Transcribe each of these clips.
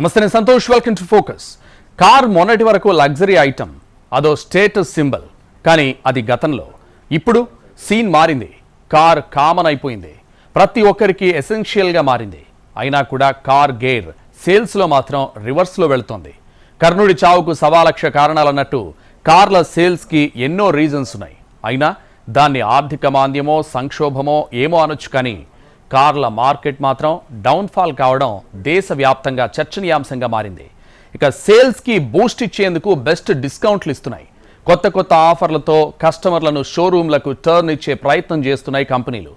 నమస్తే నేను Santosh. Welcome to focus car మొన్నటి వరకు లగ్జరీ ఐటమ్ అదో స్టేటస్ సింబల్. కానీ అది గతంలో. ఇప్పుడు సీన్ మారింది. కార్ కామన్ అయిపోయింది. ప్రతి ఒక్కరికి ఎసెన్షియల్గా మారింది. అయినా కూడా కార్ గేర్ సేల్స్లో మాత్రం రివర్స్లో వెళుతోంది. కర్ణుడి చావుకు సవాలక్ష కారణాలన్నట్టు కార్ల సేల్స్కి ఎన్నో రీజన్స్ ఉన్నాయి. అయినా దాన్ని ఆర్థిక మాంద్యమో సంక్షోభమో ఏమో అనొచ్చు కానీ కార్ల మార్కెట్ మాత్రం డౌన్ఫాల్ కావడం దేశవ్యాప్తంగా చర్చనీయాంశంగా మారింది. ఇక సేల్స్కి బూస్ట్ ఇచ్చేందుకు బెస్ట్ డిస్కౌంట్లు ఇస్తున్నాయి. కొత్త కొత్త ఆఫర్లతో కస్టమర్లను షోరూంలకు టర్న్ ఇచ్చే ప్రయత్నం చేస్తున్నాయి కంపెనీలు.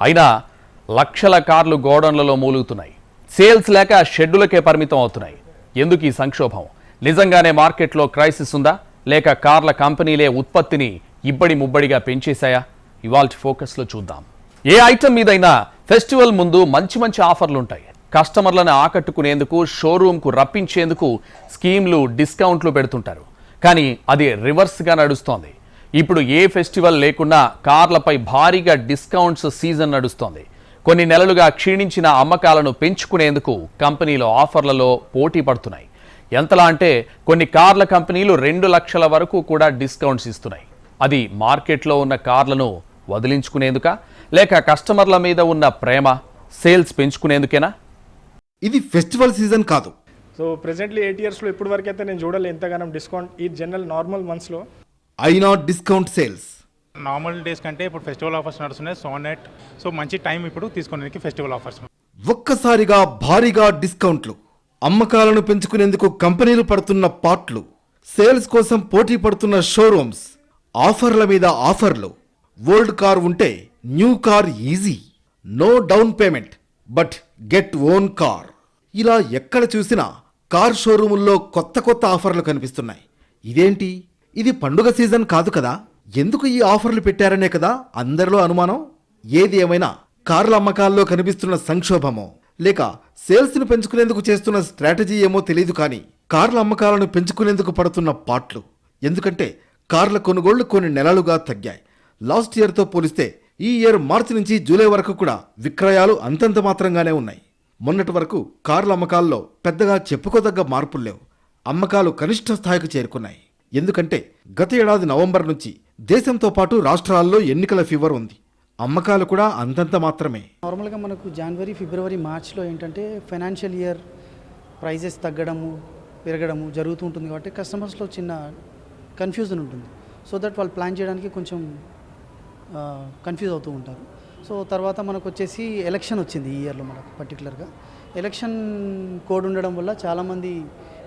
అయినా లక్షల కార్లు గోడౌన్లలో మూలుగుతున్నాయి. సేల్స్ లేక షెడ్యూలకే పరిమితం అవుతున్నాయి. ఎందుకు ఈ సంక్షోభం? నిజంగానే మార్కెట్లో క్రైసిస్ ఉందా? లేక కార్ల కంపెనీలే ఉత్పత్తిని ఇబ్బడి ముబ్బడిగా పెంచేశాయా? ఇవాల్టి ఫోకస్లో చూద్దాం. ఏ ఐటమ్ మీదైనా ఫెస్టివల్ ముందు మంచి మంచి ఆఫర్లు ఉంటాయి కస్టమర్లను ఆకట్టుకునేందుకు షోరూంకు రప్పించేందుకు స్కీమ్లు డిస్కౌంట్లు పెడుతుంటారు. కానీ అది రివర్స్గా నడుస్తోంది. ఇప్పుడు ఏ ఫెస్టివల్ లేకున్నా కార్లపై భారీగా డిస్కౌంట్స్ సీజన్ నడుస్తోంది. కొన్ని నెలలుగా క్షీణించిన అమ్మకాలను పెంచుకునేందుకు కంపెనీలు ఆఫర్లలో పోటీ పడుతున్నాయి. ఎంతలా అంటే కొన్ని కార్ల కంపెనీలు రెండు లక్షల వరకు కూడా డిస్కౌంట్స్ ఇస్తున్నాయి. అది మార్కెట్లో ఉన్న కార్లను వదిలించుకునేందుకా? లేక కస్టమర్ల మీద ఉన్న ప్రేమ సేల్స్ పెంచుకునేందుకేనా? ఇది ఫెస్టివల్ సీజన్ కాదు. సో ప్రెసెంట్లీ ఎయిట్ ఇయర్స్లో ఇప్పుడు వరకు అయితే నేను చూడలే ఎంతగానో డిస్కౌంట్. ఈ జనరల్ నార్మల్ మంత్స్లో అయినా డిస్కౌంట్ సేల్స్. నార్మల్ డేస్ కంటే ఇప్పుడు ఫెస్టివల్ ఆఫర్స్ నడుస్తున్నాయి. సోనెట్. సో మంచి టైం ఇప్పుడు తీసుకోవడానికి ఫెస్టివల్ ఆఫర్స్. ఒక్కసారిగా భారీగా డిస్కౌంట్లు. అమ్మకాలను పెంచుకునేందుకు కంపెనీలు పడుతున్న పాట్లు. సేల్స్ కోసం పోటీ పడుతున్న షోరూమ్స్. ఆఫర్ల మీద ఆఫర్లు. ఓల్డ్ కార్ ఉంటే new car easy. No down payment but get own car. ఇలా ఎక్కడ చూసినా కార్ షోరూముల్లో కొత్త కొత్త ఆఫర్లు కనిపిస్తున్నాయి. ఇదేంటి? ఇది పండుగ సీజన్ కాదు కదా. ఎందుకు ఈ ఆఫర్లు పెట్టారనే కదా అందరిలో అనుమానం. ఏది ఏమైనా కార్ల అమ్మకాల్లో కనిపిస్తున్న సంక్షోభమో లేక సేల్స్ను పెంచుకునేందుకు చేస్తున్న స్ట్రాటజీ ఏమో తెలియదు కానీ కార్ల అమ్మకాలను పెంచుకునేందుకు పడుతున్న పాట్లు. ఎందుకంటే కార్ల కొనుగోళ్ళు కొన్ని నెలలుగా తగ్గాయి. లాస్ట్ ఇయర్తో పోలిస్తే ఈ ఇయర్ మార్చి నుంచి జూలై వరకు కూడా విక్రయాలు అంతంత మాత్రంగానే ఉన్నాయి. మొన్నటి వరకు కార్ల అమ్మకాల్లో పెద్దగా చెప్పుకోదగ్గ మార్పులు లేవు. అమ్మకాలు కనిష్ట స్థాయికి చేరుకున్నాయి. ఎందుకంటే గత ఏడాది నవంబర్ నుంచి దేశంతో పాటు రాష్ట్రాల్లో ఎన్నికల ఫీవర్ ఉంది. అమ్మకాలు కూడా అంతంత మాత్రమే. నార్మల్గా మనకు జనవరి ఫిబ్రవరి మార్చ్లో ఏంటంటే ఫైనాన్షియల్ ఇయర్ ప్రైజెస్ తగ్గడము పెరగడము జరుగుతూ ఉంటుంది కాబట్టి కస్టమర్స్లో చిన్న కన్ఫ్యూజన్ ఉంటుంది. సో దట్ వాళ్ళు ప్లాన్ చేయడానికి కొంచెం కన్ఫ్యూజ్ అవుతూ ఉంటారు. సో తర్వాత మనకు వచ్చేసి ఎలక్షన్ వచ్చింది ఈ ఇయర్లో మనకు పర్టికులర్గా ఎలక్షన్ కోడ్ ఉండడం వల్ల చాలామంది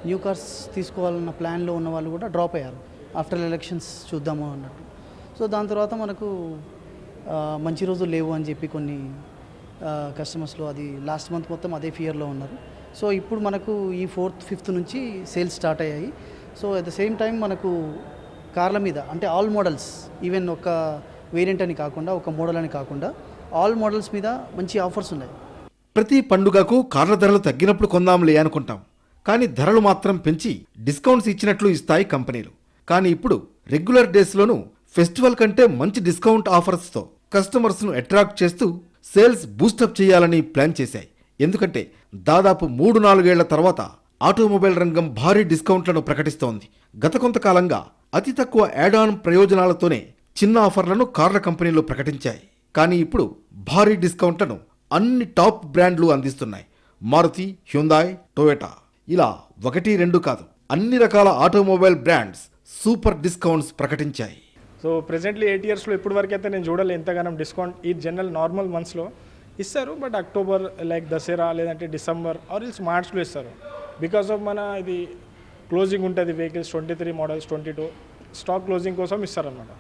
న్యూ కార్స్ తీసుకోవాలన్న ప్లాన్లో ఉన్న వాళ్ళు కూడా డ్రాప్ అయ్యారు. ఆఫ్టర్ ఎలక్షన్స్ చూద్దాము అన్నట్టు. సో దాని తర్వాత మనకు మంచి రోజులు లేవు అని చెప్పి కొన్ని కస్టమర్స్లో అది లాస్ట్ మంత్ మొత్తం అదే ఫియర్లో ఉన్నారు. సో ఇప్పుడు మనకు ఈ ఫోర్త్ ఫిఫ్త్ నుంచి సేల్స్ స్టార్ట్ అయ్యాయి. So at the same time మనకు కార్ల మీద అంటే ఆల్ మోడల్స్ ఈవెన్ ఒక వేరియంట్ అని కాకుండా ఒక మోడల్ అని కాకుండా ఆల్ మోడల్స్ మీద మంచి ఆఫర్స్ ఉన్నాయి. ప్రతి పండుగకు కార్ల ధరలు తగ్గినప్పుడు కొందాంలే అనుకుంటాం. కానీ ధరలు మాత్రం పెంచి డిస్కౌంట్స్ ఇచ్చినట్లు ఇస్తాయి కంపెనీలు. కానీ ఇప్పుడు రెగ్యులర్ డేస్లోనూ ఫెస్టివల్ కంటే మంచి డిస్కౌంట్ ఆఫర్స్తో కస్టమర్స్ను అట్రాక్ట్ చేస్తూ సేల్స్ బూస్టప్ చేయాలని ప్లాన్ చేశాయి. ఎందుకంటే దాదాపు మూడు నాలుగేళ్ళ తర్వాత ఆటోమొబైల్ రంగం భారీ డిస్కౌంట్లను ప్రకటిస్తోంది. గత కొంతకాలంగా అతి తక్కువ యాడ్ ఆన్ ప్రయోజనాలతోనే చిన్న ఆఫర్లను కార్ల కంపెనీలు ప్రకటించాయి. కానీ ఇప్పుడు భారీ డిస్కౌంట్లను అన్ని టాప్ బ్రాండ్లు అందిస్తున్నాయి. Maruti Hyundai Toyota. ఇలా ఒకటి రెండు కాదు అన్ని రకాల ఆటోమొబైల్ బ్రాండ్స్ సూపర్ డిస్కౌంట్స్ ప్రకటించాయి. సో ప్రెసెంట్లీ ఎయిట్ ఇయర్స్లో ఇప్పుడు వరకు అయితే నేను చూడలేదు ఎంతగానో డిస్కౌంట్. ఈ జనరల్ నార్మల్ మంత్స్లో ఇస్తారు బట్ అక్టోబర్ లైక్ దసరా లేదంటే డిసెంబర్ ఆర్ ఇల్స్ మార్చ్లో ఇస్తారు. బికాస్ ఆఫ్ మన ఇది క్లోజింగ్ ఉంటుంది vehicles twenty three models twenty two. Stock closing కోసం ఇస్తారనమాట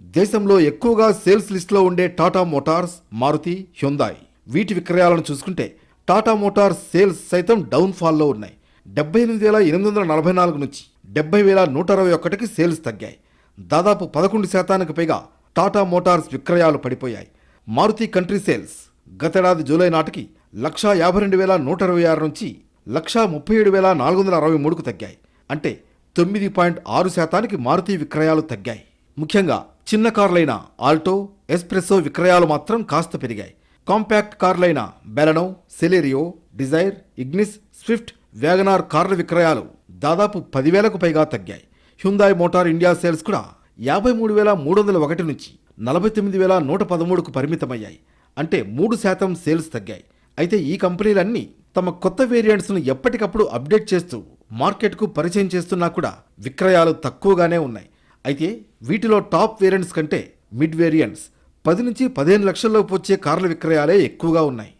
దేశంలో ఎక్కువగా సేల్స్ లిస్ట్లో ఉండే టాటా మోటార్స్ మారుతి హ్యుందాయ్. వీటి విక్రయాలను చూసుకుంటే టాటా మోటార్స్ సేల్స్ సైతం డౌన్ ఫాల్లో ఉన్నాయి. డెబ్బై ఎనిమిది వేల ఎనిమిది వందల నలభై నాలుగు నుంచి డెబ్బై వేల నూట అరవై ఒకటికి సేల్స్ తగ్గాయి. దాదాపు పదకొండు శాతానికి పైగా టాటా మోటార్స్ విక్రయాలు పడిపోయాయి. మారుతి కంట్రీ సేల్స్ గతేడాది జూలై నాటికి లక్షా యాభై రెండు వేల నూట అరవై ఆరు నుంచి లక్షా ముప్పై ఏడు వేల నాలుగు వందల అరవై మూడుకు తగ్గాయి. అంటే తొమ్మిది పాయింట్ ఆరు శాతానికి మారుతి విక్రయాలు తగ్గాయి. ముఖ్యంగా చిన్న కార్లైన ఆల్టో ఎస్ప్రెసో విక్రయాలు మాత్రం కాస్త పెరిగాయి. Compact కార్లైన Baleno Celerio Dzire Ignis Swift WagonR కార్ల విక్రయాలు దాదాపు పదివేలకు పైగా తగ్గాయి. హ్యుందాయ్ మోటార్ ఇండియా సేల్స్ కూడా యాభై మూడు వేల మూడు వందల ఒకటి నుంచి నలభై తొమ్మిది వేల నూట పదమూడుకు పరిమితమయ్యాయి. అంటే మూడు శాతం సేల్స్ తగ్గాయి. అయితే ఈ కంపెనీలన్నీ తమ కొత్త వేరియంట్స్ను ఎప్పటికప్పుడు అప్డేట్ చేస్తూ మార్కెట్కు పరిచయం చేస్తున్నా కూడా విక్రయాలు తక్కువగానే ఉన్నాయి. అయితే వీటిలో టాప్ వేరియంట్స్ కంటే మిడ్ వేరియంట్స్ పది నుంచి పదిహేను లక్షల్లోపు వచ్చే కార్ల విక్రయాలే ఎక్కువగా ఉన్నాయి.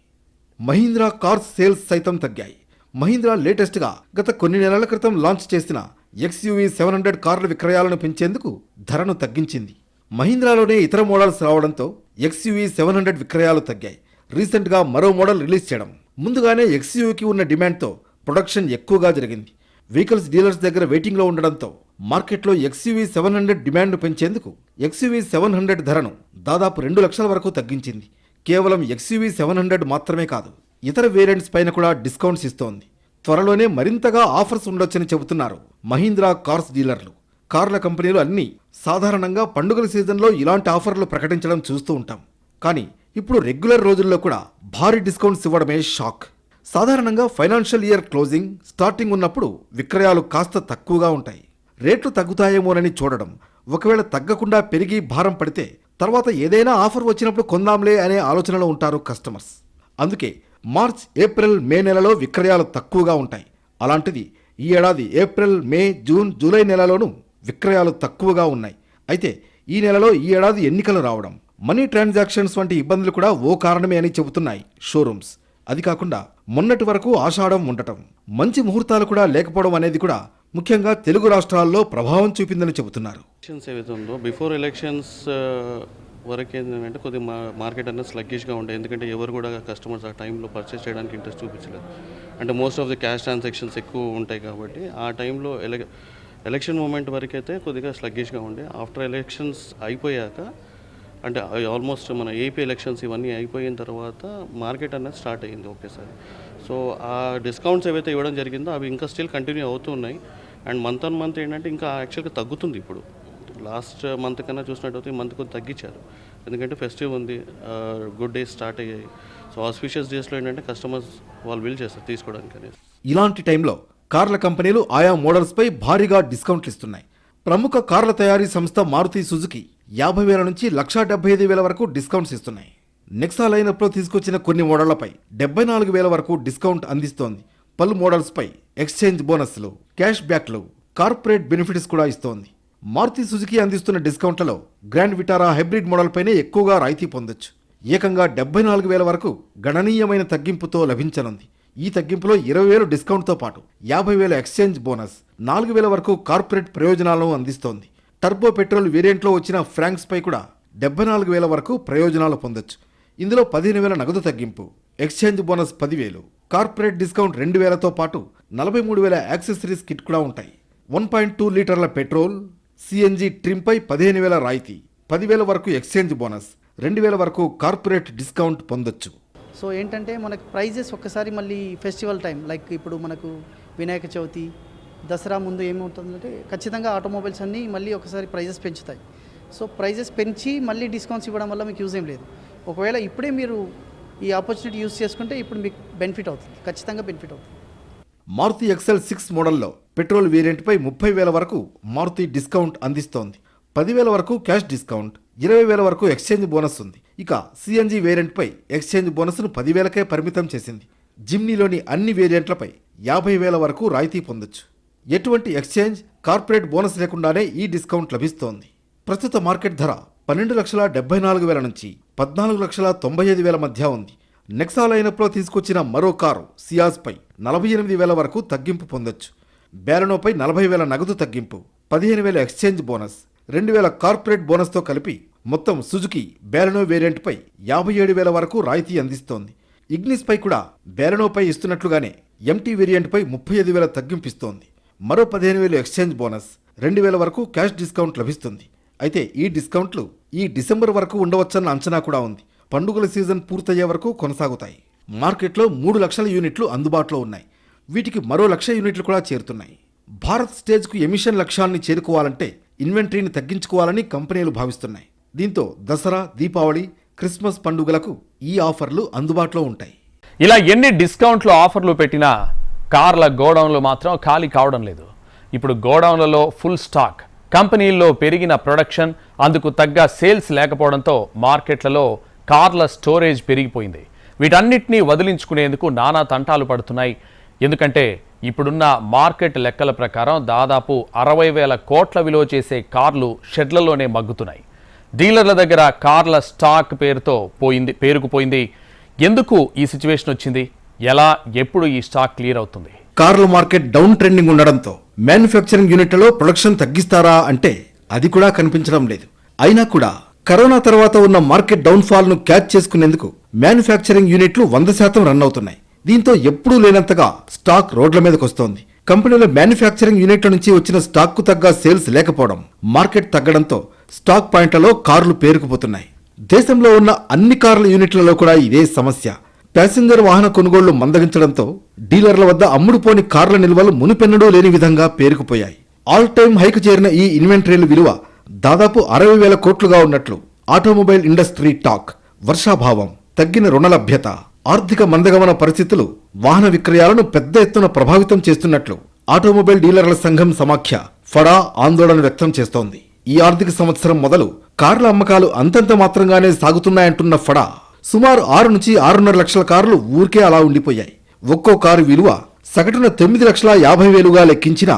మహీంద్రా కార్స్ సేల్స్ సైతం తగ్గాయి. మహీంద్రా లేటెస్ట్గా గత కొన్ని నెలల క్రితం లాంచ్ చేసిన ఎక్స్యూవీ సెవెన్ హండ్రెడ్ కార్ల విక్రయాలను పెంచేందుకు ధరను తగ్గించింది. మహీంద్రాలోనే ఇతర మోడల్స్ రావడంతో ఎక్స్యూవీ సెవెన్ హండ్రెడ్ విక్రయాలు తగ్గాయి. రీసెంట్గా మరో మోడల్ రిలీజ్ చేయడం. ముందుగానే ఎక్స్యూవీకి ఉన్న డిమాండ్తో ప్రొడక్షన్ ఎక్కువగా జరిగింది. వెహికల్స్ డీలర్స్ దగ్గర వెయిటింగ్లో ఉండడంతో మార్కెట్లో ఎక్స్యూవీ సెవెన్ హండ్రెడ్ డిమాండ్ను పెంచేందుకు ఎక్స్యూవీ సెవెన్ హండ్రెడ్ ధరను దాదాపు రెండు లక్షల వరకు తగ్గించింది. కేవలం ఎక్స్యూవీ సెవెన్ హండ్రెడ్ మాత్రమే కాదు ఇతర వేరియంట్స్ పైన కూడా డిస్కౌంట్స్ ఇస్తోంది. త్వరలోనే మరింతగా ఆఫర్స్ ఉండొచ్చని చెబుతున్నారు మహీంద్రా కార్స్ డీలర్లు. కార్ల కంపెనీలు అన్నీ సాధారణంగా పండుగల సీజన్లో ఇలాంటి ఆఫర్లు ప్రకటించడం చూస్తూ ఉంటాం. కానీ ఇప్పుడు రెగ్యులర్ రోజుల్లో కూడా భారీ డిస్కౌంట్స్ ఇవ్వడమే షాక్. సాధారణంగా ఫైనాన్షియల్ ఇయర్ క్లోజింగ్ స్టార్టింగ్ ఉన్నప్పుడు విక్రయాలు కాస్త తక్కువగా ఉంటాయి. రేట్లు తగ్గుతాయేమోనని చూడడం. ఒకవేళ తగ్గకుండా పెరిగి భారం పడితే తర్వాత ఏదైనా ఆఫర్ వచ్చినప్పుడు కొందాంలే అనే ఆలోచనలో ఉంటారు కస్టమర్స్. అందుకే మార్చ్ ఏప్రిల్ మే నెలలో విక్రయాలు తక్కువగా ఉంటాయి. అలాంటిది ఈ ఏడాది ఏప్రిల్ మే జూన్ జూలై నెలలోనూ విక్రయాలు తక్కువగా ఉన్నాయి. అయితే ఈ నెలలో ఈ ఏడాది ఎన్నికలు రావడం. మనీ ట్రాన్సాక్షన్స్ వంటి ఇబ్బందులు కూడా ఓ కారణమే అని చెబుతున్నాయి షోరూమ్స్. అది కాకుండా మొన్నటి వరకు ఆషాఢం ఉండటం మంచి ముహూర్తాలు కూడా లేకపోవడం అనేది కూడా ముఖ్యంగా తెలుగు రాష్ట్రాల్లో ప్రభావం చూపిందని చెబుతున్నారు. ఎలక్షన్స్ బిఫోర్ ఎలక్షన్స్ వరకు ఏంటంటే కొద్దిగా మార్కెట్ అనేది స్లగ్గిష్గా ఉండే ఎందుకంటే ఎవరు కూడా కస్టమర్స్ ఆ టైంలో పర్చేస్ చేయడానికి ఇంట్రెస్ట్ చూపించలేదు. అంటే most of the cash transactions ఎక్కువ ఉంటాయి కాబట్టి ఆ టైంలో ఎలక్షన్ మూమెంట్ వరకు అయితే కొద్దిగా స్లగ్గిష్గా ఉండే. ఆఫ్టర్ ఎలక్షన్స్ అయిపోయాక అంటే ఆల్మోస్ట్ మన ఏపీ ఎలక్షన్స్ ఇవన్నీ అయిపోయిన తర్వాత మార్కెట్ అనేది స్టార్ట్ అయ్యింది ఒకేసారి. సో ఆ డిస్కౌంట్స్ ఏవైతే ఇవ్వడం జరిగిందో అవి ఇంకా స్టిల్ కంటిన్యూ అవుతున్నాయి అండ్ మంత్ ఆన్ మంత్ ఏంటంటే ఇంకా యాక్చువల్గా తగ్గుతుంది ఇప్పుడు. లాస్ట్ మంత్ కన్నా చూసినట్టయితే ఈ మంత్ కొంచెం తగ్గించారు. ఎందుకంటే ఫెస్టివ్ ఉంది గుడ్ డేస్ స్టార్ట్ అయ్యాయి. సో ఆస్పిషియస్ డేస్లో ఏంటంటే కస్టమర్స్ వాళ్ళు బిల్ చేస్తారు తీసుకోవడానికి అనేది ఇలాంటి టైంలో కార్ల కంపెనీలు ఆయా మోడల్స్పై భారీగా డిస్కౌంట్లు ఇస్తున్నాయి. ప్రముఖ కార్ల తయారీ సంస్థ మారుతి సుజుకి యాభై వేల నుంచి లక్షా డెబ్బై ఐదు వేల వరకు డిస్కౌంట్స్ ఇస్తున్నాయి. నెక్సా లైనప్లో తీసుకొచ్చిన కొన్ని మోడళ్ళపై డెబ్బై నాలుగు వేల వరకు డిస్కౌంట్ అందిస్తోంది. పలు మోడల్స్పై ఎక్స్చేంజ్ బోనస్లు క్యాష్ బ్యాక్లు కార్పొరేట్ బెనిఫిట్స్ కూడా ఇస్తోంది. మారుతి సుజుకి అందిస్తున్న డిస్కౌంట్లలో గ్రాండ్ విటారా హైబ్రిడ్ మోడల్పైనే ఎక్కువగా రాయితీ పొందొచ్చు. ఏకంగా డెబ్బై నాలుగు వేల వరకు గణనీయమైన తగ్గింపుతో లభించనుంది. ఈ తగ్గింపులో ఇరవై వేలు డిస్కౌంట్తో పాటు యాభై వేల ఎక్స్చేంజ్ బోనస్ నాలుగు వేల వరకు కార్పొరేట్ ప్రయోజనాలను అందిస్తోంది. టర్బో పెట్రోల్ వేరియంట్లో వచ్చిన ఫ్రాంక్స్ పై కూడా డెబ్బై నాలుగు వేల వరకు ప్రయోజనాలు పొందొచ్చు. ఇందులో పదిహేను వేల నగదు తగ్గింపు ఎక్స్చేంజ్ బోనస్ పదివేలు కార్పొరేట్ డిస్కౌంట్ రెండు వేలతో పాటు నలభై మూడు వేల యాక్సెసరీస్ కిట్ కూడా ఉంటాయి. వన్ పాయింట్ టూ లీటర్ల పెట్రోల్ సిఎన్జి ట్రిమ్పై పదిహేను వేల రాయితీ పదివేల వరకు ఎక్స్చేంజ్ బోనస్ రెండు వేల వరకు కార్పొరేట్ డిస్కౌంట్ పొందొచ్చు. సో ఏంటంటే మనకు ప్రైజెస్ ఒక్కసారి మళ్ళీ ఫెస్టివల్ టైం లైక్ ఇప్పుడు మనకు వినాయక చవితి దసరా ముందు ఏమవుతుందంటే ఖచ్చితంగా ఆటోమొబైల్స్ అన్నీ మళ్ళీ ఒకసారి ప్రైజెస్ పెంచుతాయి. సో ప్రైజెస్ పెంచి మళ్ళీ డిస్కౌంట్స్ ఇవ్వడం వల్ల మీకు యూజ్ ఏం లేదు. ఒకవేళ ఇప్పుడే మీరు ఈ ఆపర్చునిటీ యూజ్ చేసుకుంటే ఇప్పుడు మీకు బెనిఫిట్ అవుతుంది. ఖచ్చితంగా బెనిఫిట్ అవుతుంది. మారుతి ఎక్సెల్ సిక్స్ మోడల్లో పెట్రోల్ వేరియంట్పై ముప్పై వేల వరకు మారుతి డిస్కౌంట్ అందిస్తోంది. పదివేల వరకు క్యాష్ డిస్కౌంట్ ఇరవై వేల వరకు ఎక్స్చేంజ్ బోనస్ ఉంది. ఇక సిఎన్జి వేరియంట్పై ఎక్స్చేంజ్ బోనస్ను పదివేలకే పరిమితం చేసింది. జిమ్నీలోని అన్ని వేరియంట్లపై యాభై వేల వరకు రాయితీ పొందొచ్చు. ఎటువంటి ఎక్స్చేంజ్ కార్పొరేట్ బోనస్ లేకుండానే ఈ డిస్కౌంట్ లభిస్తోంది. ప్రస్తుత మార్కెట్ ధర పన్నెండు లక్షల డెబ్బై నాలుగు వేల నుంచి పద్నాలుగు లక్షల తొంభై ఐదు వేల మధ్య ఉంది. నెక్సా లైనప్లో తీసుకొచ్చిన మరో కారు సియాజ్పై నలభై ఎనిమిది వేల వరకు తగ్గింపు పొందొచ్చు. బేలనోపై నలభై వేల నగదు తగ్గింపు పదిహేను వేల ఎక్స్చేంజ్ బోనస్ రెండు వేల కార్పొరేట్ బోనస్తో కలిపి మొత్తం సుజుకి బేలనో వేరియంట్పై యాభై ఏడు వేల వరకు రాయితీ అందిస్తోంది. ఇగ్నిస్పై కూడా బేలనోపై ఇస్తున్నట్లుగానే ఎంటీ వేరియంట్పై ముప్పై ఐదు వేల తగ్గింపిస్తోంది మరో పదిహేను వేలు ఎక్స్చేంజ్ బోనస్ రెండు వేల వరకు క్యాష్ డిస్కౌంట్ లభిస్తుంది. అయితే ఈ డిస్కౌంట్లు ఈ డిసెంబర్ వరకు ఉండవచ్చన్న అంచనా కూడా ఉంది. పండుగల సీజన్ పూర్తయ్యే వరకు కొనసాగుతాయి. మార్కెట్లో మూడు లక్షల యూనిట్లు అందుబాటులో ఉన్నాయి. వీటికి మరో లక్ష యూనిట్లు కూడా చేరుతున్నాయి. భారత్ స్టేజ్కు ఎమిషన్ లక్ష్యాన్ని చేరుకోవాలంటే ఇన్వెంటరీని తగ్గించుకోవాలని కంపెనీలు భావిస్తున్నాయి. దీంతో దసరా దీపావళి క్రిస్మస్ పండుగలకు ఈ ఆఫర్లు అందుబాటులో ఉంటాయి. ఇలా ఎన్ని డిస్కౌంట్లు ఆఫర్లు పెట్టినా కార్ల గోడౌన్లు మాత్రం ఖాళీ కావడం లేదు. ఇప్పుడు గోడౌన్లలో ఫుల్ స్టాక్. కంపెనీల్లో పెరిగిన ప్రొడక్షన్ అందుకు తగ్గ సేల్స్ లేకపోవడంతో మార్కెట్లలో కార్ల స్టోరేజ్ పెరిగిపోయింది. వీటన్నిటినీ వదిలించుకునేందుకు నానా తంటాలు పడుతున్నాయి. ఎందుకంటే ఇప్పుడున్న మార్కెట్ లెక్కల ప్రకారం దాదాపు అరవై వేల కోట్ల విలువ చేసే కార్లు షెడ్లలోనే మగ్గుతున్నాయి. డీలర్ల దగ్గర కార్ల స్టాక్ పేరుతో పోయింది పేరుకుపోయింది. ఎందుకు ఈ సిచ్యువేషన్ వచ్చింది? ఎలా ఎప్పుడు ఈ స్టాక్ క్లియర్ అవుతుంది? కార్ల మార్కెట్ డౌన్ ట్రెండింగ్ ఉండడంతో మ్యానుఫ్యాక్చరింగ్ యూనిట్లలో ప్రొడక్షన్ తగ్గిస్తారా అంటే అది కూడా కనిపించడం లేదు. అయినా కూడా కరోనా తర్వాత ఉన్న మార్కెట్ డౌన్ను క్యాచ్ చేసుకునేందుకు మ్యానుఫ్యాక్చరింగ్ యూనిట్లు వంద శాతం రన్ అవుతున్నాయి. దీంతో ఎప్పుడూ లేనంతగా స్టాక్ రోడ్ల మీదకు వస్తోంది. కంపెనీల మ్యానుఫ్యాక్చరింగ్ యూనిట్ల నుంచి వచ్చిన స్టాక్కు తగ్గ సేల్స్ లేకపోవడం మార్కెట్ తగ్గడంతో స్టాక్ పాయింట్లలో కార్లు పేరుకుపోతున్నాయి. దేశంలో ఉన్న అన్ని కార్ల యూనిట్లలో కూడా ఇదే సమస్య. ప్యాసింజర్ వాహన కొనుగోళ్ళు మందగించడంతో డీలర్ల వద్ద అమ్ముడుపోని కార్ల నిల్వలు మునుపెన్నడూ లేని విధంగా పేరుకుపోయాయి. ఆల్ టైమ్ హైకు చేరిన ఈ ఇన్వెంటరీల విలువ దాదాపు అరవై వేల కోట్లుగా ఉన్నట్లు ఆటోమొబైల్ ఇండస్ట్రీ టాక్ వర్షాభావం తగ్గిన రుణలభ్యత ఆర్థిక మందగమన పరిస్థితులు వాహన విక్రయాలను పెద్ద ఎత్తున ప్రభావితం చేస్తున్నట్లు ఆటోమొబైల్ డీలర్ల సంఘం సమాఖ్య ఫడా ఆందోళన వ్యక్తం చేస్తోంది. ఈ ఆర్థిక సంవత్సరం మొదలు కార్ల అమ్మకాలు అంతంత మాత్రంగానే సాగుతున్నాయంటున్న ఫడా సుమారు ఆరు నుంచి ఆరున్నర లక్షల కార్లు ఊరికే అలా ఉండిపోయాయి. ఒక్కో కారు విలువ సగటున తొమ్మిది లక్షల యాభై వేలుగా లెక్కించిన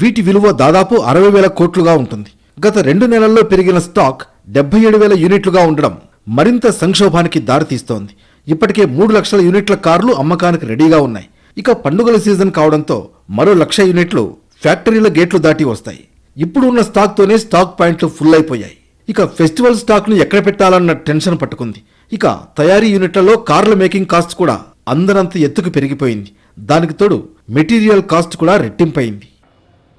వీటి విలువ దాదాపు అరవై వేల కోట్లుగా ఉంటుంది. గత రెండు నెలల్లో పెరిగిన స్టాక్ డెబ్బై ఏడు వేల యూనిట్లుగా ఉండడం మరింత సంక్షోభానికి దారితీస్తోంది. ఇప్పటికే మూడు లక్షల యూనిట్ల కార్లు అమ్మకానికి రెడీగా ఉన్నాయి. ఇక పండుగల సీజన్ కావడంతో మరో లక్ష యూనిట్లు ఫ్యాక్టరీల గేట్లు దాటి వస్తాయి. ఇప్పుడు ఉన్న స్టాక్తోనే స్టాక్ పాయింట్లు ఫుల్ అయిపోయాయి. ఇక ఫెస్టివల్ స్టాక్ను ఎక్కడ పెట్టాలన్న టెన్షన్ పట్టుకుంది. ఇక తయారీ యూనిట్లలో కార్ల మేకింగ్ కాస్ట్ కూడా అందరంత ఎత్తుకు పెరిగిపోయింది. దానికి తోడు మెటీరియల్ కాస్ట్ కూడా రెట్టింపైంది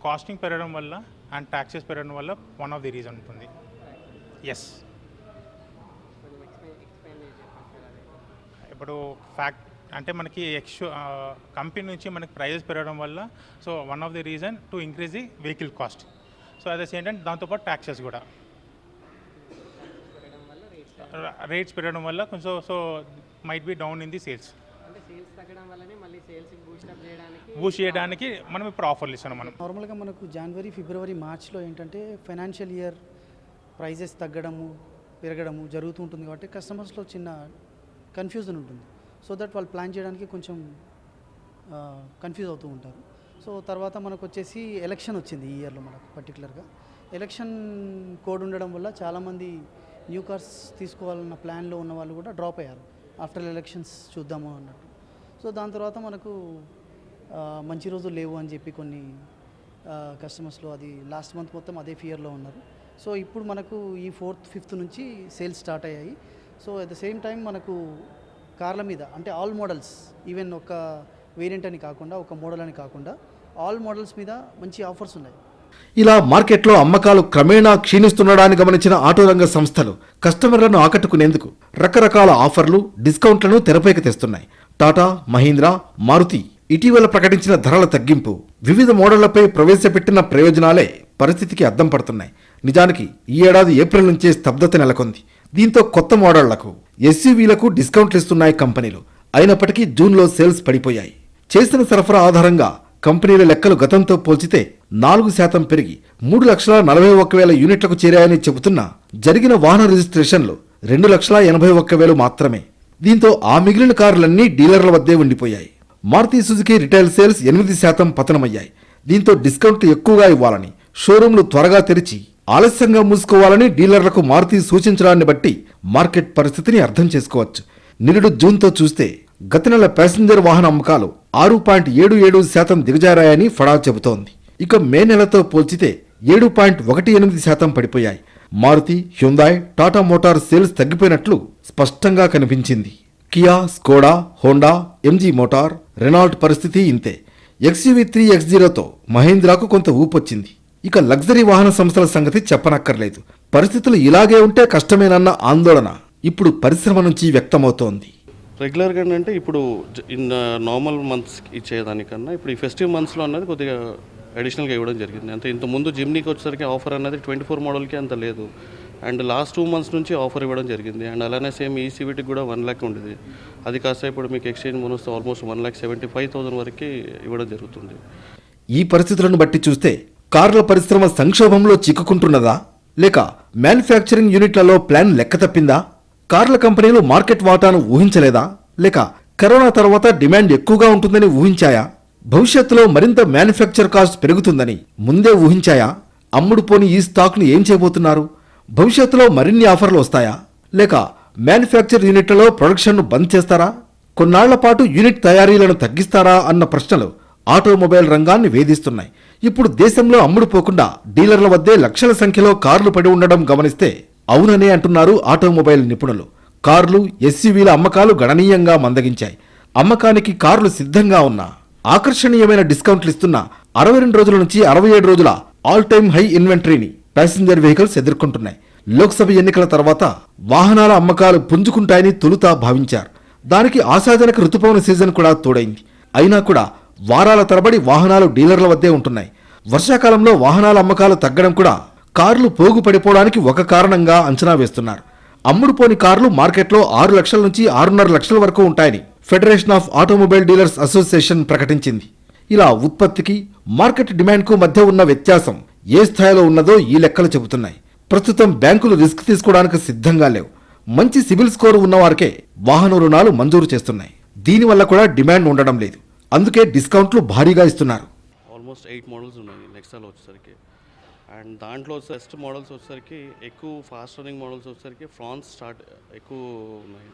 కాస్టింగ్ పెరగడం వల్ల అండ్ ట్యాక్సెస్ పెరగడం వల్ల వన్ ఆఫ్ ది రీజన్ ఉంటుంది. ఎస్ ఇప్పుడు ఫ్యాక్ట్ అంటే మనకి ఎక్స్ కంపెనీ నుంచి మనకి ప్రైజెస్ పెరగడం వల్ల so one of the reason to increase the vehicle cost. So అదే సేమ్ టైం దాంతోపాటు ట్యాక్సెస్ కూడా. రేట్స్ పెరగడం వల్ల కొంచెం so might be down in the sales అంటే సేల్స్ తగ్గడం వల్లనే మళ్ళీ సేల్స్ బూస్టప్ చేయడానికి బూస్ట్ చేయడానికి మనం ఇప్పుడు ఆఫర్లు ఇస్తున్నాం మనం. నార్మల్గా మనకు జనవరి ఫిబ్రవరి మార్చ్లో ఏంటంటే ఫైనాన్షియల్ ఇయర్ ప్రైజెస్ తగ్గడము పెరగడము జరుగుతూ ఉంటుంది కాబట్టి కస్టమర్స్లో చిన్న కన్ఫ్యూజన్ ఉంటుంది. సో దట్ వాళ్ళు ప్లాన్ చేయడానికి కొంచెం కన్ఫ్యూజ్ అవుతూ ఉంటారు. సో తర్వాత మనకు వచ్చేసి ఎలక్షన్ వచ్చింది ఈ ఇయర్లో మనకు పర్టికులర్గా ఎలక్షన్ కోడ్ ఉండడం వల్ల చాలామంది న్యూ కార్స్ తీసుకోవాలన్న ప్లాన్లో ఉన్న వాళ్ళు కూడా డ్రాప్ అయ్యారు. ఆఫ్టర్ ఎలక్షన్స్ చూద్దాము అన్నట్టు. సో దాని తర్వాత మనకు మంచి రోజులు లేవు అని చెప్పి కొన్ని కస్టమర్స్లో అది లాస్ట్ మంత్ మొత్తం అదే ఫియర్లో ఉన్నారు. సో ఇప్పుడు మనకు ఈ ఫోర్త్ ఫిఫ్త్ నుంచి సేల్స్ స్టార్ట్ అయ్యాయి. So at the same time మనకు కార్ల మీద అంటే ఆల్ మోడల్స్ ఈవెన్ ఒక వేరియంట్ అని కాకుండా ఒక మోడల్ అని కాకుండా ఆల్ మోడల్స్ మీద మంచి ఆఫర్స్ ఉన్నాయి. ఇలా మార్కెట్లో అమ్మకాలు క్రమేణా క్షీణిస్తుండడాన్ని గమనించిన ఆటో రంగ సంస్థలు కస్టమర్లను ఆకట్టుకునేందుకు రకరకాల ఆఫర్లు డిస్కౌంట్లను తెరపైకి తెస్తున్నాయి. టాటా మహీంద్రా మారుతి ఇటీవల ప్రకటించిన ధరల తగ్గింపు వివిధ మోడళ్ళపై ప్రవేశపెట్టిన ప్రయోజనాలే పరిస్థితికి అద్దం పడుతున్నాయి. నిజానికి ఈ ఏడాది ఏప్రిల్ నుంచే స్తబ్దత నెలకొంది. దీంతో కొత్త మోడళ్ళకు ఎస్యూవీలకు డిస్కౌంట్లు ఇస్తున్నాయి కంపెనీలు. అయినప్పటికీ జూన్లో సేల్స్ పడిపోయాయి. చేసిన సరఫరా ఆధారంగా కంపెనీల లెక్కలు గతంతో పోల్చితే నాలుగు శాతం పెరిగి మూడు లక్షల నలభై ఒక్క వేల యూనిట్లకు చేరాయని చెబుతున్నా జరిగిన వాహన రిజిస్ట్రేషన్లు రెండు లక్షల ఎనభై ఒక్క వేలు మాత్రమే. దీంతో ఆ మిగిలిన కార్లన్నీ డీలర్ల వద్దే ఉండిపోయాయి. మారుతి సుజుకి రిటైల్ సేల్స్ ఎనిమిది శాతం పతనమయ్యాయి. దీంతో డిస్కౌంట్లు ఎక్కువగా ఇవ్వాలని షోరూంలు త్వరగా తెరిచి ఆలస్యంగా మూసుకోవాలని డీలర్లకు మారుతి సూచించడాన్ని బట్టి మార్కెట్ పరిస్థితిని అర్థం చేసుకోవచ్చు. నిరుడు జూన్తో చూస్తే గత నెల ప్యాసింజర్ వాహన అమ్మకాలు ఆరు పాయింట్ ఏడు ఏడు శాతం దిగజారాయని ఫడా చెబుతోంది. ఇక మే నెలతో పోల్చితే ఏడు పాయింట్ ఒకటి ఎనిమిది శాతం పడిపోయాయి. Maruti Hyundai Tata motor sales తగ్గిపోయినట్లు స్పష్టంగా కనిపించింది. Kia Skoda Honda MG motor Renault పరిస్థితి ఇంతే. ఎక్స్యూవి త్రీ ఎక్స్ జీరోతో మహేంద్రాకు కొంత ఊపొచ్చింది. ఇక లగ్జరీ వాహన సంస్థల సంగతి చెప్పనక్కర్లేదు. పరిస్థితులు ఇలాగే ఉంటే కష్టమేనన్న ఆందోళన ఇప్పుడు పరిశ్రమ నుంచి వ్యక్తమవుతోంది. రెగ్యులర్గా ఏంటంటే ఇప్పుడు ఇన్ నార్మల్ మంత్స్ ఇచ్చేదానికన్నా ఇప్పుడు ఈ ఫెస్టివ్ మంత్స్లో అన్నది కొద్దిగా అడిషనల్గా ఇవ్వడం జరిగింది. అంటే ఇంత ముందు జిమ్నీకి వచ్చేసరికి ఆఫర్ అన్నది ట్వంటీ ఫోర్ మోడల్కి అంత లేదు. అండ్ లాస్ట్ టూ మంత్స్ నుంచి ఆఫర్ ఇవ్వడం జరిగింది. అండ్ అలానే సేమ్ ఈ కూడా వన్ ల్యాక్ ఉండేది. అది కాస్త ఇప్పుడు మీకు exchange bonus almost one lakh seventy five thousand వరకు ఇవ్వడం జరుగుతుంది. ఈ పరిస్థితులను బట్టి చూస్తే కార్ల పరిశ్రమ సంక్షోభంలో చిక్కుకుంటున్నదా? లేక మ్యానుఫ్యాక్చరింగ్ యూనిట్లలో ప్లాన్ లెక్క తప్పిందా? కార్ల కంపెనీలు మార్కెట్ వాటాను ఊహించలేదా? లేక కరోనా తర్వాత డిమాండ్ ఎక్కువగా ఉంటుందని ఊహించాయా? భవిష్యత్తులో మరింత మ్యానుఫ్యాక్చర్ కాస్ట్ పెరుగుతుందని ముందే ఊహించాయా? అమ్ముడుపోని ఈ స్టాక్ను ఏం చేయబోతున్నారు? భవిష్యత్తులో మరిన్ని ఆఫర్లు వస్తాయా? లేక మ్యానుఫ్యాక్చర్ యూనిట్లలో ప్రొడక్షన్ను బంద్ చేస్తారా? కొన్నాళ్ళ పాటు యూనిట్ తయారీలను తగ్గిస్తారా అన్న ప్రశ్నలు ఆటోమొబైల్ రంగాన్ని వేధిస్తున్నాయి. ఇప్పుడు దేశంలో అమ్ముడుపోకుండా డీలర్ల వద్దే లక్షల సంఖ్యలో కార్లు పడి ఉండడం గమనిస్తే అవుననే అంటున్నారు ఆటోమొబైల్ నిపుణులు. కార్లు ఎస్యూవీల అమ్మకాలు గణనీయంగా మందగించాయి. అమ్మకానికి కార్లు సిద్ధంగా ఉన్నా ఆకర్షణీయమైన డిస్కౌంట్లు ఇస్తున్న అరవై రెండు రోజుల నుంచి అరవై ఏడు రోజుల ఆల్ టైమ్ హై ఇన్వెంటరీని ప్యాసింజర్ వెహికల్స్ ఎదుర్కొంటున్నాయి. లోక్సభ ఎన్నికల తర్వాత వాహనాల అమ్మకాలు పుంజుకుంటాయని తొలుత భావించారు. దానికి ఆశాజనక రుతుపవన సీజన్ కూడా తోడైంది. అయినా కూడా వారాల తరబడి వాహనాలు డీలర్ల వద్దే ఉంటున్నాయి. వర్షాకాలంలో వాహనాల అమ్మకాలు తగ్గడం కూడా కార్లు పోగుపడిపోవడానికి ఒక కారణంగా అంచనా వేస్తున్నారు. అమ్ముడుపోని కార్లు మార్కెట్లో ఆరు లక్షల నుంచి ఆరున్నర లక్షల వరకు ఉంటాయని federation of automobile dealers association ప్రకటించింది. ఇలా ఉత్పత్తికి మార్కెట్ డిమాండ్కు మధ్య ఉన్న వ్యత్యాసం ఏ స్థాయిలో ఉన్నదో ఈ లెక్కలు చెబుతున్నాయి. ప్రస్తుతం బ్యాంకులు రిస్క్ తీసుకోవడానికి సిద్ధంగా లేవు. మంచి సిబిల్ స్కోర్ ఉన్నవారికే వాహన రుణాలు మంజూరు చేస్తున్నాయి. దీనివల్ల కూడా డిమాండ్ ఉండడం లేదు. అందుకే డిస్కౌంట్లు భారీగా ఇస్తున్నారు. ఆల్మోస్ట్ ఎయిట్ మోడల్స్ ఉన్నాయి. నెక్స్ట్ వచ్చేసరికి. అండ్ దాంట్లో ఫస్ట్ మోడల్స్ వచ్చేసరికి ఎక్కువ ఫాస్ట్ రన్నింగ్ మోడల్స్ వచ్చేసరికి ఫ్రాన్స్ స్టార్ట్ ఎక్కువ ఉన్నాయి.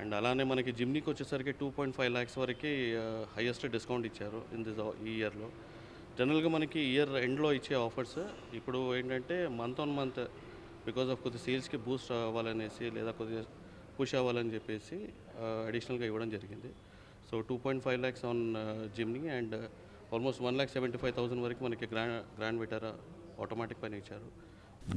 అండ్ అలానే మనకి జిమ్నీకి వచ్చేసరికి టూ పాయింట్ ఫైవ్ ల్యాక్స్ వరకు హైయెస్ట్ డిస్కౌంట్ ఇచ్చారు ఇన్ దిస్ ఈ ఇయర్లో జనరల్గా మనకి ఇయర్ ఎండ్లో ఇచ్చే ఆఫర్స్ ఇప్పుడు ఏంటంటే month on month because of కొద్ది సేల్స్కి బూస్ట్ అవ్వాలనేసి లేదా కొద్దిగా పుష్ అవ్వాలని చెప్పేసి అడిషనల్గా ఇవ్వడం జరిగింది. So two point five lakhs on Jimny and almost one lakh seventy five thousand వరకు మనకి గ్రాండ్ గ్రాండ్ విటారా ఆటోమేటిక్ పైన ఇచ్చారు.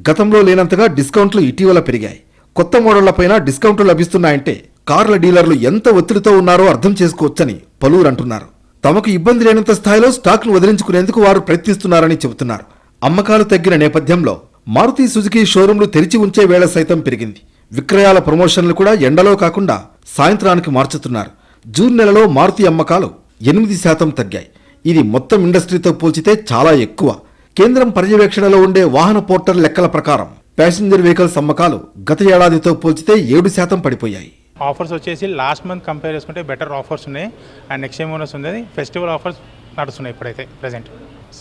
గతంలో లేనంతగా డిస్కౌంట్లు ఇటీవల పెరిగాయి. కొత్త మోడళ్ళపైన డిస్కౌంట్లు లభిస్తున్నాయంటే కార్ల డీలర్లు ఎంత ఒత్తిడితో ఉన్నారో అర్థం చేసుకోవచ్చని పలువురు అంటున్నారు. తమకు ఇబ్బంది లేనంత స్థాయిలో స్టాక్ను వదిలించుకునేందుకు వారు ప్రయత్నిస్తున్నారని చెబుతున్నారు. అమ్మకాలు తగ్గిన నేపథ్యంలో మారుతి సుజుకి షోరూంలు తెరిచి ఉంచే వేళ సైతం పెరిగింది. విక్రయాల ప్రమోషన్లు కూడా ఎండలో కాకుండా సాయంత్రానికి మార్చుతున్నారు. జూన్ నెలలో మారుతి అమ్మకాలు ఎనిమిది శాతం తగ్గాయి. ఇది మొత్తం ఇండస్ట్రీతో పోల్చితే చాలా ఎక్కువ. కేంద్రం పర్యవేక్షణలో ఉండే వాహన పోర్టల్ లెక్కల ప్రకారం ప్యాసింజర్ వెహికల్స్ అమ్మకాలు గత ఏడాదితో పోల్చితే ఏడు శాతం పడిపోయాయి. ఆఫర్స్ వచ్చేసి లాస్ట్ మంత్ కంపేర్ చేసుకుంటే బెటర్ ఆఫర్స్ ఉన్నాయి. అండ్ నెక్స్ట్ ఏం బోనస్ ఉంది ఫెస్టివల్ ఆఫర్స్ నడుస్తున్నాయి ఇప్పుడైతే ప్రజెంట్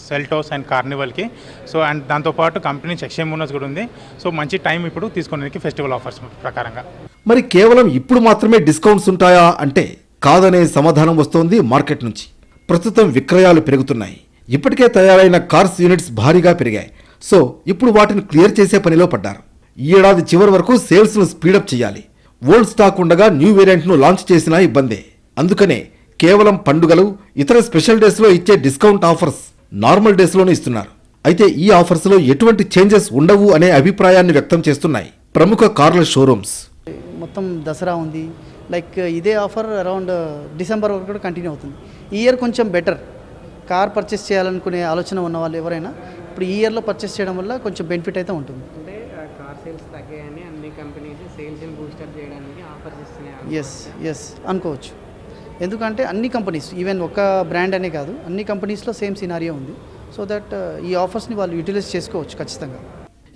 సెల్టోస్ అండ్ కార్నివల్కి. సో అండ్ దాంతోపాటు కంపెనీ నుంచి ఎక్స్చేంజ్ బోనస్ కూడా ఉంది. సో మంచి టైం ఇప్పుడు తీసుకోవడానికి ఫెస్టివల్ ఆఫర్స్ ప్రకారంగా. మరి కేవలం ఇప్పుడు మాత్రమే డిస్కౌంట్స్ ఉంటాయా అంటే కాదనే సమాధానం వస్తోంది మార్కెట్ నుంచి. ప్రస్తుతం విక్రయాలు పెరుగుతున్నాయి. ఇప్పటికే తయారైన కార్స్ యూనిట్స్ భారీగా పెరిగాయి. సో ఇప్పుడు వాటిని క్లియర్ చేసే పనిలో పడ్డారు. ఈ ఏడాది చివరి వరకు సేల్స్ను స్పీడప్ చేయాలి. ఓల్డ్ స్టాక్ ఉండగా న్యూ వేరియంట్ను లాంచ్ చేసినా ఇబ్బందే. అందుకనే కేవలం పండుగలు ఇతర స్పెషల్ డేస్లో ఇచ్చే డిస్కౌంట్ ఆఫర్స్ నార్మల్ డేస్లోనే ఇస్తున్నారు. అయితే ఈ ఆఫర్స్లో ఎటువంటి చేంజెస్ ఉండవు అనే అభిప్రాయాన్ని వ్యక్తం చేస్తున్నాయి ప్రముఖ కార్ల షోరూమ్స్. మొత్తం దసరా ఉంది. లైక్ ఇదే ఆఫర్ అరౌండ్ డిసెంబర్ వరకు కూడా కంటిన్యూ అవుతుంది. ఈ ఇయర్ కొంచెం బెటర్. కార్ పర్చేస్ చేయాలనుకునే ఆలోచన ఉన్న వాళ్ళు ఎవరైనా ఇప్పుడు ఈ ఇయర్లో పర్చేస్ చేయడం వల్ల కొంచెం బెనిఫిట్ అయితే ఉంటుంది. అంటే కార్ సేల్స్ తగ్గాయని అన్ని కంపెనీస్ సేల్స్ని బూస్టప్ చేయడానికి ఆఫర్స్ ఇస్తున్నాయి ఎస్ ఎస్ అనుకోవచ్చు. ఎందుకంటే అన్ని కంపెనీస్ ఈవెన్ ఒక బ్రాండ్ అనే కాదు అన్ని కంపెనీస్లో సేమ్ సినారియో ఉంది. సో దట్ ఈ ఆఫర్స్ని వాళ్ళు యూటిలైజ్ చేసుకోవచ్చు ఖచ్చితంగా.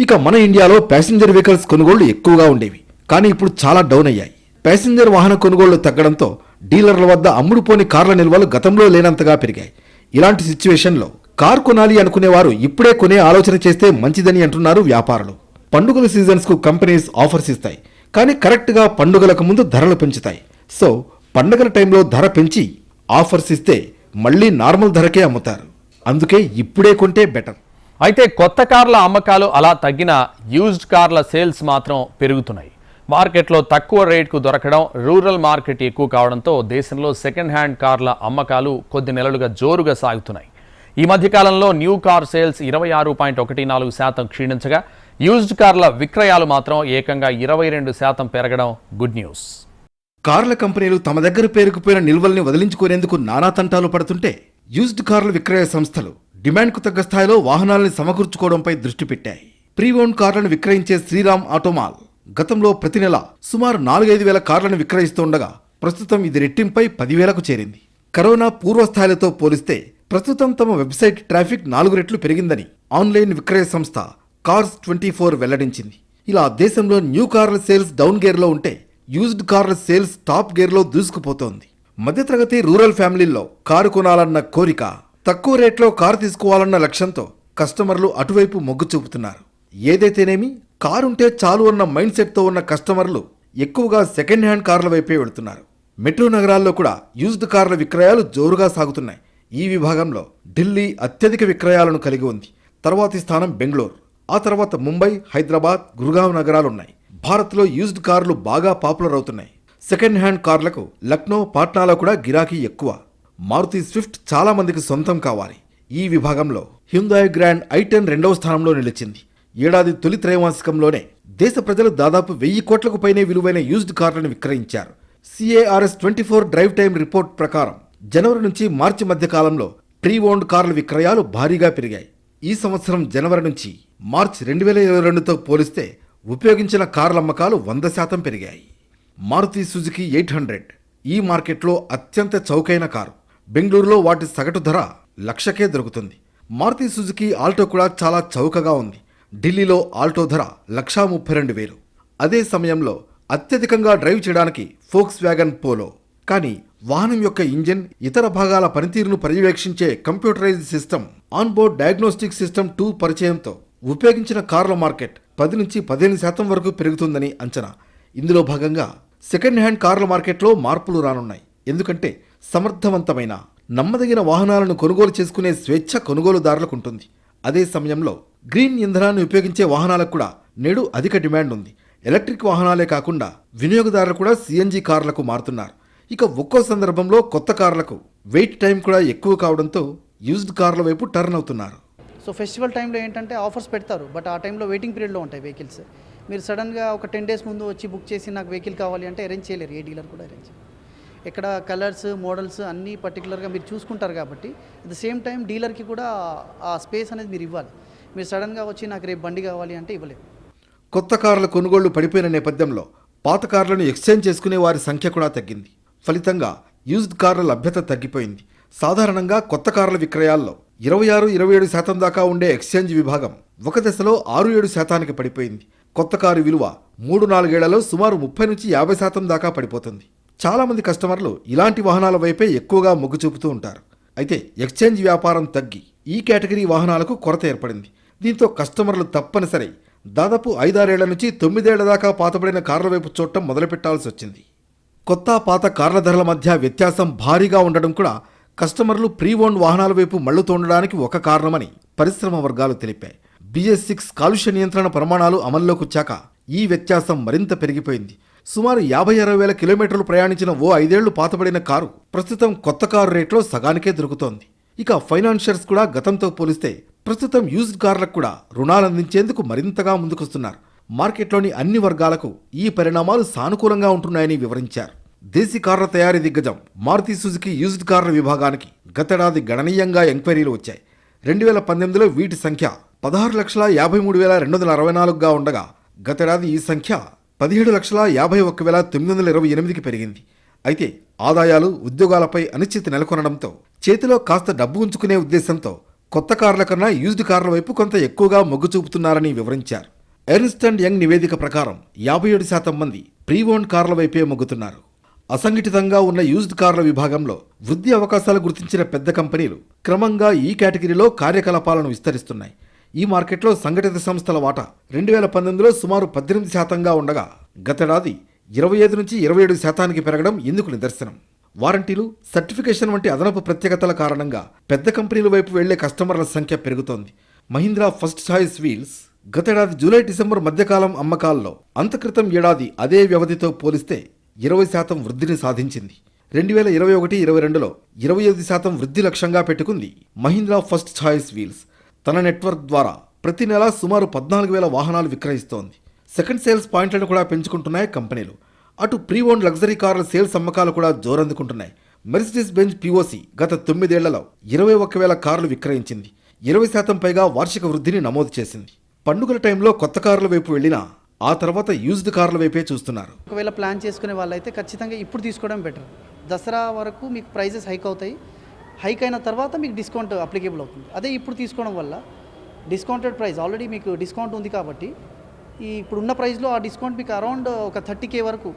ఇక మన ఇండియాలో ప్యాసింజర్ వెహికల్స్ కొనుగోళ్ళు ఎక్కువగా ఉండేవి. కానీ ఇప్పుడు చాలా డౌన్ అయ్యాయి. ప్యాసింజర్ వాహన కొనుగోళ్ళు తగ్గడంతో డీలర్ల వద్ద అమ్ముడుపోని కార్ల నిల్వలు గతంలో లేనంతగా పెరిగాయి. ఇలాంటి సిచ్యువేషన్లో కార్ కొనాలి అనుకునేవారు ఇప్పుడే కొనే ఆలోచన చేస్తే మంచిదని అంటున్నారు వ్యాపారులు. పండుగల సీజన్స్కు కంపెనీస్ ఆఫర్స్ ఇస్తాయి కానీ కరెక్ట్గా పండుగలకు ముందు ధరలు పెంచుతాయి. సో పండుగల టైంలో ధర పెంచి ఆఫర్స్ ఇస్తే మళ్ళీ నార్మల్ ధరకే అమ్ముతారు. అందుకే ఇప్పుడే కొంటే బెటర్. అయితే కొత్త కార్ల అమ్మకాలు అలా తగ్గిన యూజ్డ్ కార్ల సేల్స్ మాత్రం పెరుగుతున్నాయి. మార్కెట్లో తక్కువ రేట్కు దొరకడం రూరల్ మార్కెట్ ఎక్కువ కావడంతో దేశంలో సెకండ్ హ్యాండ్ కార్ల అమ్మకాలు కొద్ది నెలలుగా జోరుగా సాగుతున్నాయి. ఈ మధ్యకాలంలో న్యూ కార్ సేల్స్ ఇరవై ఆరు పాయింట్ ఒకటి నాలుగు శాతం క్షీణించగా యూజ్డ్ కార్ల విక్రయాలు మాత్రం ఏకంగా ఇరవై రెండు శాతం పెరగడం గుడ్ న్యూస్ కార్ల కంపెనీలు తమ దగ్గర పేరుకుపోయిన నిల్వల్ని వదిలించుకునేందుకు నానా తంటాలు పడుతుంటే యూజ్డ్ కార్ల విక్రయ సంస్థలు డిమాండ్కు తగ్గ స్థాయిలో వాహనాలను సమకూర్చుకోవడంపై దృష్టి పెట్టాయి. ప్రీ ఓన్ కార్లను విక్రయించే శ్రీరామ్ ఆటోమాల్ గతంలో ప్రతి నెల సుమారు నాలుగైదు వేల కార్లను విక్రయిస్తుండగా ప్రస్తుతం ఇది రెట్టింపై పదివేలకు చేరింది. కరోనా పూర్వస్థాయిలతో పోలిస్తే ప్రస్తుతం తమ వెబ్సైట్ ట్రాఫిక్ నాలుగు రెట్లు పెరిగిందని ఆన్లైన్ విక్రయ సంస్థ కార్స్ ట్వంటీ ఫోర్ వెల్లడించింది. ఇలా దేశంలో న్యూ కార్ల సేల్స్ డౌన్ గేర్లో ఉంటే యూజ్డ్ కార్ల సేల్స్ టాప్ గేర్లో దూసుకుపోతోంది. మధ్యతరగతి రూరల్ ఫ్యామిలీల్లో కారు కొనాలన్న కోరిక తక్కువ రేట్లో కారు తీసుకోవాలన్న లక్ష్యంతో కస్టమర్లు అటువైపు మొగ్గు చూపుతున్నారు. ఏదైతేనేమి కారుంటే చాలు అన్న మైండ్ సెట్తో ఉన్న కస్టమర్లు ఎక్కువగా సెకండ్ హ్యాండ్ కార్ల వైపే వెళుతున్నారు. మెట్రో నగరాల్లో కూడా యూజ్డ్ కార్ల విక్రయాలు జోరుగా సాగుతున్నాయి. ఈ విభాగంలో ఢిల్లీ అత్యధిక విక్రయాలను కలిగి ఉంది. తర్వాతి స్థానం బెంగళూరు. ఆ తర్వాత ముంబై హైదరాబాద్ గురుగావ్ నగరాలున్నాయి. భారత్లో యూజ్డ్ కార్లు బాగా పాపులర్ అవుతున్నాయి. సెకండ్ హ్యాండ్ కార్లకు లక్నో పాట్నాలో కూడా గిరాకీ ఎక్కువ. మారుతి స్విఫ్ట్ చాలా మందికి సొంతం కావాలి. ఈ విభాగంలో హ్యుందాయ్ గ్రాండ్ ఐ టెన్ రెండవ స్థానంలో నిలిచింది. ఏడాది తొలి త్రైమాసికంలోనే దేశ ప్రజలు దాదాపు వెయ్యి కోట్లకు పైనే విలువైన యూజ్డ్ కార్లను విక్రయించారు. CARS twenty four drive time report ప్రకారం జనవరి నుంచి మార్చి మధ్య కాలంలో ప్రీ ఓన్డ్ కార్ల విక్రయాలు భారీగా పెరిగాయి. ఈ సంవత్సరం జనవరి నుంచి మార్చ్ రెండు వేల ఇరవై రెండుతో పోలిస్తే ఉపయోగించిన కార్ల అమ్మకాలు వంద శాతం పెరిగాయి. మారుతి సుజుకి ఎయిట్ హండ్రెడ్ ఈ మార్కెట్లో అత్యంత చౌకైన కారు. బెంగళూరులో వాటి సగటు ధర లక్షకే దొరుకుతుంది. మారుతి సుజుకి ఆల్టో కూడా చాలా చౌకగా ఉంది. ఢిల్లీలో ఆల్టో ధర లక్షా ముప్పై రెండు వేలు. అదే సమయంలో అత్యధికంగా డ్రైవ్ చేయడానికి ఫోక్స్ వ్యాగన్ పోలో. కానీ వాహనం యొక్క ఇంజిన్ ఇతర భాగాల పనితీరును పర్యవేక్షించే computerised system onboard diagnostic system two పరిచయంతో ఉపయోగించిన కార్ల మార్కెట్ పది నుంచి పదిహేను శాతం వరకు పెరుగుతుందని అంచనా. ఇందులో భాగంగా సెకండ్ హ్యాండ్ కార్ల మార్కెట్లో మార్పులు రానున్నాయి. ఎందుకంటే సమర్థవంతమైన నమ్మదగిన వాహనాలను కొనుగోలు చేసుకునే స్వేచ్ఛ కొనుగోలుదారులకు ఉంటుంది. అదే సమయంలో గ్రీన్ ఇంధనాన్ని ఉపయోగించే వాహనాలకు కూడా నేడు అధిక డిమాండ్ ఉంది. ఎలక్ట్రిక్ వాహనాలే కాకుండా వినియోగదారులు కూడా సిఎన్జి కార్లకు మారుతున్నారు. ఇక ఒక్కో సందర్భంలో కొత్త కార్లకు వెయిట్ టైం కూడా ఎక్కువ కావడంతో యూజ్డ్ కార్ల వైపు టర్న్ అవుతున్నారు. సో ఫెస్టివల్ టైంలో ఏంటంటే ఆఫర్స్ పెడతారు. బట్ ఆ టైంలో వెయిటింగ్ పీరియడ్లో ఉంటాయి వెహికల్స్. మీరు సడన్గా ఒక టెన్ డేస్ ముందు వచ్చి బుక్ చేసి నాకు వెహికల్ కావాలి అంటే అరేంజ్ చేయలేరు. ఏ డీలర్ కూడా అరేంజ్ ఇక్కడ కలర్స్ మోడల్స్ అన్నీ పర్టికులర్గా మీరు చూసుకుంటారు కాబట్టి అట్ ద సేమ్ టైం డీలర్కి కూడా ఆ స్పేస్ అనేది మీరు ఇవ్వాలి. మీరు సడన్గా వచ్చి నాకు రేపు బండి కావాలి అంటే ఇవ్వలేదు. కొత్త కార్ల కొనుగోళ్ళు పడిపోయిన నేపథ్యంలో పాత కార్లను ఎక్స్చేంజ్ చేసుకునే వారి సంఖ్య కూడా తగ్గింది. ఫలితంగా యూజ్డ్ కార్ల లభ్యత తగ్గిపోయింది. సాధారణంగా కొత్త కార్ల విక్రయాల్లో ఇరవై ఆరు ఇరవై ఏడు శాతం దాకా ఉండే ఎక్స్చేంజ్ విభాగం ఒక దశలో ఆరు ఏడు శాతానికి పడిపోయింది. కొత్త కారు విలువ మూడు నాలుగేళ్ళలో సుమారు ముప్పై నుంచి యాభై శాతం దాకా పడిపోతుంది. చాలామంది కస్టమర్లు ఇలాంటి వాహనాల వైపే ఎక్కువగా మొగ్గు చూపుతూ ఉంటారు. అయితే ఎక్స్చేంజ్ వ్యాపారం తగ్గి ఈ కేటగిరీ వాహనాలకు కొరత ఏర్పడింది. దీంతో కస్టమర్లు తప్పనిసరి. దాదాపు ఐదారేళ్ళ నుంచి తొమ్మిదేళ్ళ దాకా పాతబడిన కార్ల వైపు చూడటం మొదలుపెట్టాల్సి వచ్చింది. కొత్త పాత కార్ల ధరల మధ్య వ్యత్యాసం భారీగా ఉండడం కూడా కస్టమర్లు ప్రీ ఓన్ వాహనాల వైపు మళ్ళుతుండడానికి ఒక కారణమని పరిశ్రమ వర్గాలు తెలిపాయి. బిఎస్ సిక్స్ కాలుష్య నియంత్రణ ప్రమాణాలు అమల్లోకి వచ్చాక ఈ వ్యత్యాసం మరింత పెరిగిపోయింది. సుమారు యాభై అరవై వేల కిలోమీటర్లు ప్రయాణించిన ఓ ఐదేళ్ళు పాతబడిన కారు ప్రస్తుతం కొత్త కారు రేట్లో సగానికే దొరుకుతోంది. ఇక ఫైనాన్షియర్స్ కూడా గతంతో పోలిస్తే ప్రస్తుతం యూజ్డ్ కార్లకు కూడా రుణాలు అందించేందుకు మరింతగా ముందుకొస్తున్నారు. మార్కెట్లోని అన్ని వర్గాలకు ఈ పరిణామాలు సానుకూలంగా ఉంటున్నాయని వివరించారు. దేశీ కార్ల తయారీ దిగ్గజం మారుతి సుజుకి యూజ్డ్ కార్ల విభాగానికి గతేడాది గణనీయంగా ఎంక్వైరీలు వచ్చాయి. రెండు వేల పంతొమ్మిదిలో వీటి సంఖ్య పదహారు లక్షల యాభై మూడు వేల రెండు వందల అరవై నాలుగుగా ఉండగా గతేడాది ఈ సంఖ్య పదిహేడు లక్షల యాభై ఒక్క వేల తొమ్మిది వందల ఇరవై ఎనిమిదికి పెరిగింది. అయితే ఆదాయాలు ఉద్యోగాలపై అనిశ్చితి నెలకొనడంతో చేతిలో కాస్త డబ్బు ఉంచుకునే ఉద్దేశంతో కొత్త కార్ల కన్నా యూజ్డ్ కార్ల వైపు కొంత ఎక్కువగా మొగ్గు చూపుతున్నారని వివరించారు. ఎర్నస్ట్ అండ్ యంగ్ నివేదిక ప్రకారం యాభై ఏడు శాతం మంది ప్రీ ఓన్ కార్ల వైపే మొగ్గుతున్నారు. అసంఘటితంగా ఉన్న యూజ్డ్ కార్ల విభాగంలో వృద్ధి అవకాశాలు గుర్తించిన పెద్ద కంపెనీలు క్రమంగా ఈ కేటగిరీలో కార్యకలాపాలను విస్తరిస్తున్నాయి. ఈ మార్కెట్లో సంఘటిత సంస్థల వాటా రెండు వేల పంతొమ్మిదిలో సుమారు పద్దెనిమిది శాతంగా ఉండగా గతేడాది ఇరవై ఐదు నుంచి ఇరవై ఏడు శాతానికి పెరగడం ఇందుకు నిదర్శనం. వారంటీలు సర్టిఫికేషన్ వంటి అదనపు ప్రత్యేకతల కారణంగా పెద్ద కంపెనీల వైపు వెళ్ళే కస్టమర్ల సంఖ్య పెరుగుతోంది. మహీంద్రా ఫస్ట్ చాయిస్ వీల్స్ గతేడాది జూలై డిసెంబర్ మధ్యకాలం అమ్మకాల్లో అంతక్రితం ఏడాది అదే వ్యవధితో పోలిస్తే ఇరవై శాతం వృద్ధిని సాధించింది. రెండు వేల ఇరవై ఒకటి ఇరవై రెండులో ఇరవై ఐదు శాతం వృద్ధి లక్ష్యంగా పెట్టుకుంది మహీంద్రా ఫస్ట్ ఛాయిస్ వీల్స్. తన నెట్వర్క్ ద్వారా ప్రతి నెల సుమారు పద్నాలుగు వేల వాహనాలు విక్రయిస్తోంది. సెకండ్ సేల్స్ పాయింట్లను కూడా పెంచుకుంటున్నాయి కంపెనీలు. అటు ప్రీ ఓన్ లగ్జరీ కార్ల సేల్స్ అమ్మకాలు కూడా జోరందుకుంటున్నాయి. మెర్సిడీస్ బెంజ్ పిఓసి గత తొమ్మిదేళ్ళలో ఇరవై ఒక్క వేల కార్లు విక్రయించింది. ఇరవై శాతం పైగా వార్షిక వృద్ధిని నమోదు చేసింది. పండుగల టైంలో కొత్త కార్ల వైపు వెళ్ళినా ఆ తర్వాత యూజ్డ్ కార్ల వైపే చూస్తున్నారు. ఒకవేళ ప్లాన్ చేసుకునే వాళ్ళైతే ఖచ్చితంగా ఇప్పుడు తీసుకోవడం బెటర్. దసరా వరకు మీకు ప్రైజెస్ హైక్ అవుతాయి. హైక్ అయిన తర్వాత మీకు డిస్కౌంట్ అప్లికేబుల్ అవుతుంది. అదే ఇప్పుడు తీసుకోవడం వల్ల డిస్కౌంటెడ్ ప్రైస్. ఆల్రెడీ మీకు డిస్కౌంట్ ఉంది కాబట్టి ఈ ఇప్పుడున్న ప్రైస్లో ఆ డిస్కౌంట్ మీకు అరౌండ్ ఒక థర్టీ కే వరకు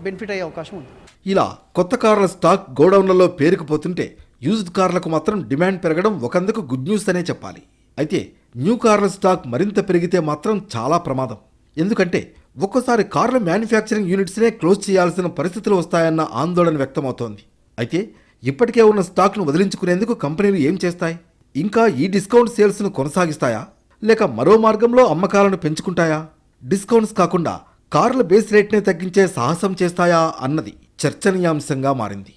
బెనిఫిట్ అయ్యే అవకాశం ఉంది. ఇలా కొత్త కార్ల స్టాక్ గోడౌన్లలో పేరుకుపోతుంటే యూజ్డ్ కార్లకు మాత్రం డిమాండ్ పెరగడం ఒకందుకు గుడ్ న్యూస్ అనే చెప్పాలి. అయితే న్యూ కార్ల స్టాక్ మరింత పెరిగితే మాత్రం చాలా ప్రమాదం. ఎందుకంటే ఒక్కోసారి కార్ల మ్యానుఫ్యాక్చరింగ్ యూనిట్స్నే క్లోజ్ చేయాల్సిన పరిస్థితులు వస్తాయన్న ఆందోళన వ్యక్తమవుతోంది. అయితే ఇప్పటికే ఉన్న స్టాక్ను వదిలించుకునేందుకు కంపెనీలు ఏం చేస్తాయి? ఇంకా ఈ డిస్కౌంట్ సేల్స్ను కొనసాగిస్తాయా? లేక మరో మార్గంలో అమ్మకాలను పెంచుకుంటాయా? డిస్కౌంట్స్ కాకుండా కార్ల బేస్ రేట్నే తగ్గించే సాహసం చేస్తాయా అన్నది చర్చనీయాంశంగా మారింది.